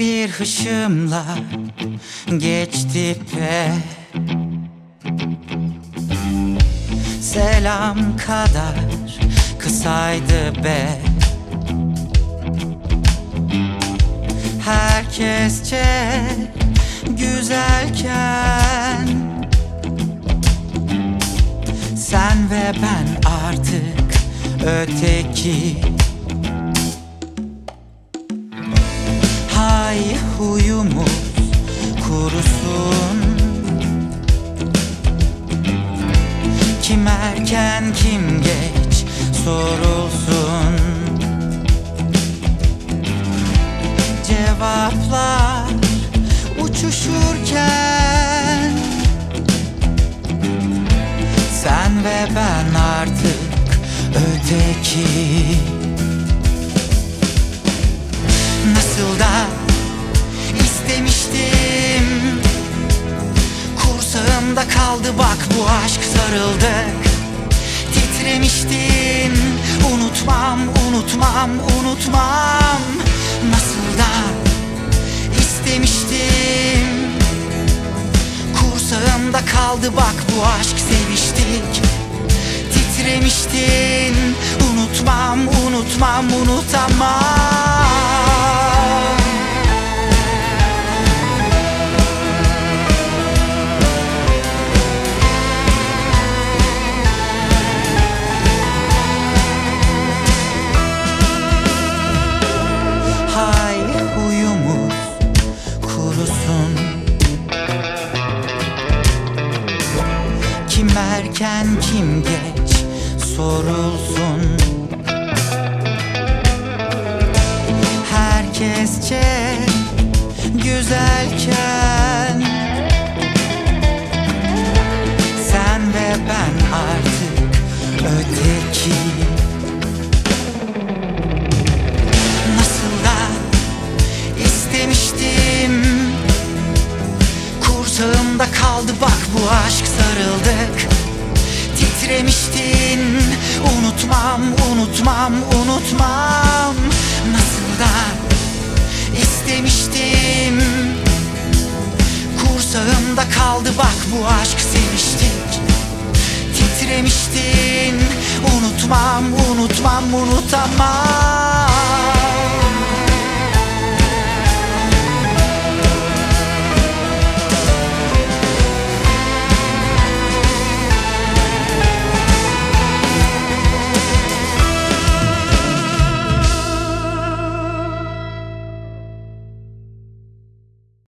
bir hışımla geçti pe. Selam kadar kısaydı be. Herkesçe güzelken Sen ve ben artık öteki kurusun Kim erken kim geç sorulsun. Cevaplar uçuşurken Sen ve ben artık öteki. Nasıl da istemiştim Kursağımda kaldı bak bu aşk sarıldık Titremiştin Unutmam, unutmam, unutmam. Nasıl da istemiştim. Kursağımda kaldı bak bu aşk seviştik. Titremiştin Unutmam, unutmam, unutamam Kim erken kim geç sorulsun? Herkesçe güzelken Sen ve ben artık öteki. Nasıl da istemiştim. Kursağımda kaldı bak bu aşk sarıldık. Titremiştin. Unutmam, unutmam, unutmam. Nasıl da istemiştim. Kursağımda kaldı bak bu aşk seviştik. Titremiştin. Unutmam, unutmam, unutamam